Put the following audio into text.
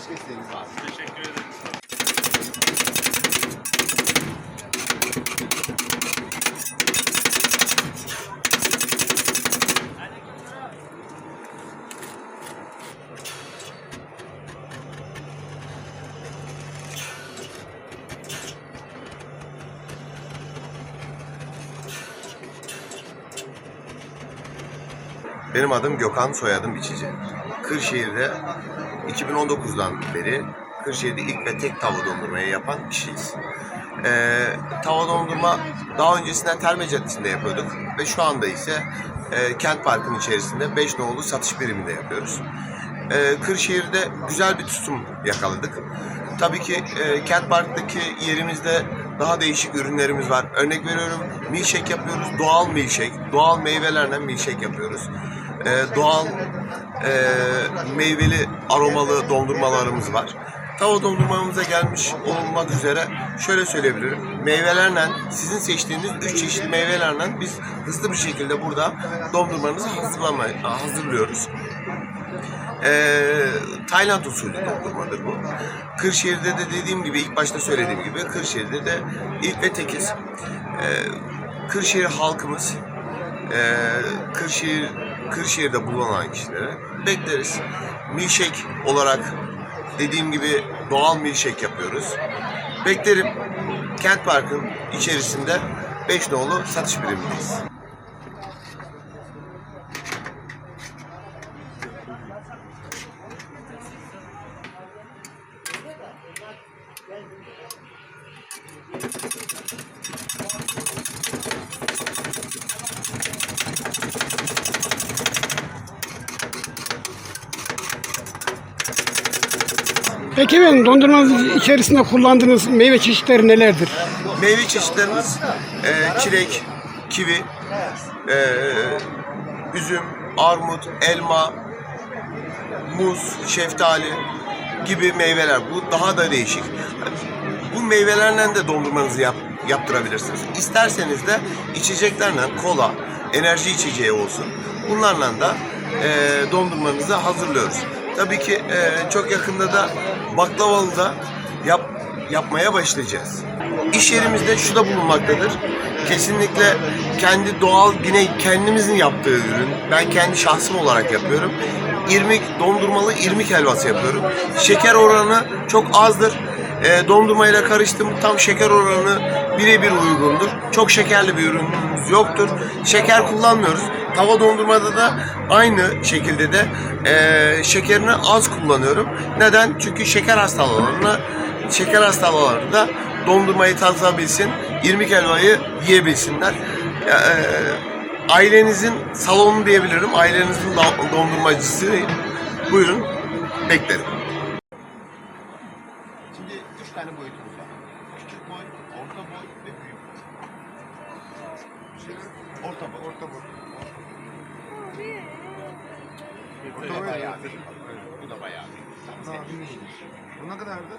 Başka isteğiniz var mı? Teşekkür ederim. Benim adım Gökhan, soyadım Biçici. Kırşehir'de 2019'dan beri Kırşehir'de ilk ve tek tava dondurmayı yapan kişiyiz. Ee, tava dondurma daha öncesinden Terme Caddesi'nde yapıyorduk ve şu anda ise e, Kent Park'ın içerisinde 5 nolu satış biriminde yapıyoruz. Ee, Kırşehir'de güzel bir tutum yakaladık. Tabii ki e, Kent Park'taki yerimizde daha değişik ürünlerimiz var. Örnek veriyorum milkshake yapıyoruz. Doğal milkshake. Doğal meyvelerle milkshake yapıyoruz. Ee, doğal e, meyveli aromalı dondurmalarımız var. Tava dondurmamıza gelmiş olmak üzere şöyle söyleyebilirim. Meyvelerle, sizin seçtiğiniz üç çeşit meyvelerle biz hızlı bir şekilde burada dondurmanızı hazırlıyoruz. Ee, Tayland usulü dondurmadır bu. Kırşehir'de de dediğim gibi ilk başta söylediğim gibi Kırşehir'de de ilk ve tekiz. Ee, Kırşehir halkımız ee, Kırşehir Kırşehir'de bulunan kişilere bekleriz. Milkshake olarak dediğim gibi doğal milkshake yapıyoruz. Beklerim. Kent Park'ın içerisinde 5 nolu satış birimindeyiz. Peki efendim dondurmanız içerisinde kullandığınız meyve çeşitleri nelerdir? Meyve çeşitlerimiz e, çilek, kivi, e, üzüm, armut, elma, muz, şeftali gibi meyveler. Bu daha da değişik. Bu meyvelerle de dondurmanızı yap, yaptırabilirsiniz. İsterseniz de içeceklerle kola, enerji içeceği olsun. Bunlarla da e, dondurmanızı hazırlıyoruz. Tabii ki e, çok yakında da baklavalı da yap, yapmaya başlayacağız. İş yerimizde şu da bulunmaktadır. Kesinlikle kendi doğal yine kendimizin yaptığı ürün. Ben kendi şahsım olarak yapıyorum. İrmik, dondurmalı irmik helvası yapıyorum. Şeker oranı çok azdır. E, dondurmayla karıştım. Tam şeker oranı birebir uygundur. Çok şekerli bir ürünümüz yoktur. Şeker kullanmıyoruz. Tava dondurmada da aynı şekilde de e, şekerini az kullanıyorum. Neden? Çünkü şeker hastalarına şeker hastaları da dondurmayı tadabilsin, irmik helvayı yiyebilsinler. E, ailenizin salonu diyebilirim. Ailenizin do- dondurmacısı. Buyurun, beklerim. Şimdi üç tane boyutumuz var. Küçük boy, orta boy ve büyük boy. Orta boy. Orta boy. Bu da bayağı. Bu da bayağı büyük. Tam senin. Bu ne kadardı?